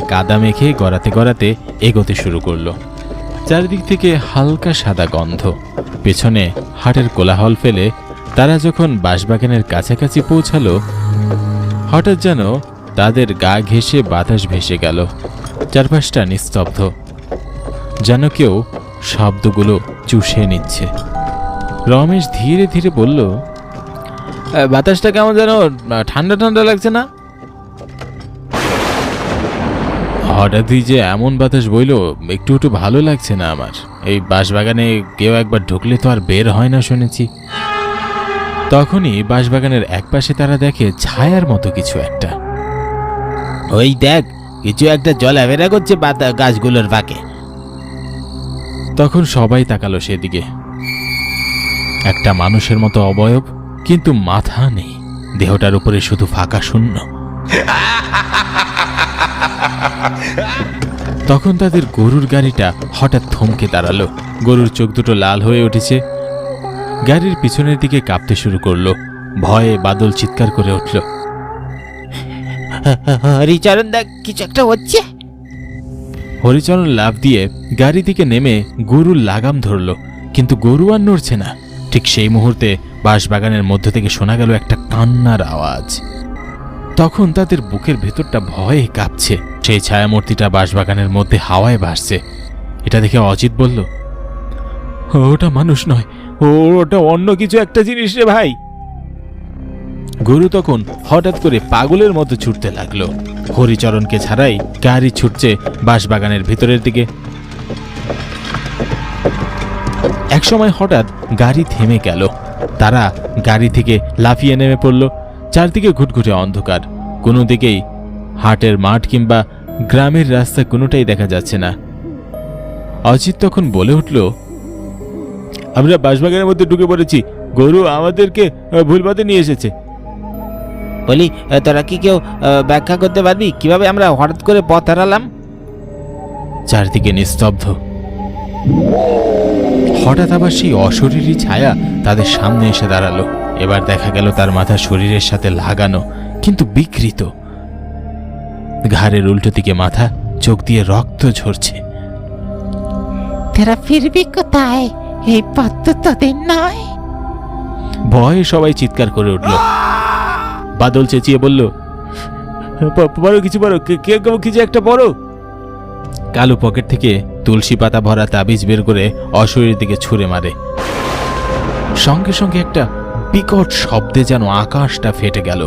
গায়ে কাদা মেখে গড়াতে গড়াতে এগোতে শুরু করল। চারিদিক থেকে হালকা সাদা গন্ধ। পেছনে হাটের কোলাহল ফেলে তারা যখন বাঁশবাগানের কাছাকাছি পৌঁছালো, হঠাৎ যেন তাদের গা ঘেঁষে বাতাস ভেসে গেল। চারপাশটা নিস্তব্ধ। যেন কেউ শব্দগুলো চুষে নিচ্ছে। রমেশ ধীরে ধীরে বলল বাতাসটা কেমন যেন ঠান্ডা ঠান্ডা লাগছে না? হঠাৎই যে এমন বাতাস বইল একটু একটু ভালো লাগছে না আমার। এই বাঁশবাগানে কেউ একবার ঢুকলে তো আর বের হয় না শুনেছি। তখনই বাঁশবাগানের একপাশে তারা দেখে ছায়ার মতো কিছু একটা। ওই দেখ কিছু একটা চলাফেরা করছে পাতা গাছগুলোর ফাঁকে। তখন সবাই তাকালো সেদিকে। একটা মানুষের মতো অবয়ব কিন্তু মাথা নেই। দেহটার উপরে শুধু ফাঁকা শূন্য। তখন তাদের গরুর গাড়িটা হঠাৎ থমকে দাঁড়াল। গরুর চোখ দুটো লাল হয়ে উঠেছে। গাড়ির পিছনের দিকে কাঁপতে শুরু করল। ভয়ে বাদল চিৎকার করে উঠল। হরিচরণ দেখ কিছু একটা হচ্ছে? হরিচরণ লাভ দিয়ে গাড়ি থেকে নেমে গরুর লাগাম ধরল। কিন্তু গরু আর নড়ছে না। ঠিক সেই মুহূর্তে বাঁশবাগানের মধ্য থেকে শোনা গেল একটা কান্নার আওয়াজ। তখন তাদের বুকের ভেতরটা ভয়ে কাঁপছে। সেই ছায়ামূর্তিটা বাঁশবাগানের মধ্যে হাওয়ায় ভাসছে। এটা দেখে অজিত বলল ওটা মানুষ নয়। ও, ওটা অন্য কিছু একটা জিনিস রে ভাই। গরু তখন হঠাৎ করে পাগলের মতো ছুটতে লাগল। হরিচরণকে ছাড়াই গাড়ি ছুটছে বাঁশবাগানের ভিতরের দিকে। একসময় হঠাৎ গাড়ি থেমে গেল। তারা গাড়ি থেকে লাফিয়ে নেমে পড়ল। চারদিকে ঘুটঘুটে অন্ধকার। কোনো দিকেই হাটের মাঠ কিংবা গ্রামের রাস্তা কোনোটাই দেখা যাচ্ছে না। অজিত তখন বলে উঠল আমরা বাঁশবাগানের মধ্যে ঢুকে পড়েছি। গরু আমাদেরকে আহ, ভুল পথে নিয়ে এসেছে। বলি তোরা কি কেউ ব্যাখ্যা করতে পারবি? কীভাবে আমরা হঠাৎ করে পথ হারালাম? চারদিকে নিস্তব্ধ। হঠাৎ আবার সেই অশরীরী ছায়া তাদের সামনে এসে দাঁড়াল। এবার দেখা গেল তার মাথা শরীরের সাথে লাগানো কিন্তু বিকৃত। ঘাড়ের উল্টো দিকে মাথা চোখ দিয়ে রক্ত ঝরছে। তেরা ফিরবি কোথায়? এই পথ তো তোদের নয়। ভয়ে সবাই চিৎকার করে উঠল। বাদল চেঁচিয়ে বলল বড় কিছু বড় কে- কিছু একটা বড় কালো পকেট থেকে তুলসী পাতা ভরা তাবিজ বের করে অশরীর দিকে ছুঁড়ে মারে। সঙ্গে সঙ্গে একটা বিকট শব্দে যেন আকাশটা ফেটে গেল।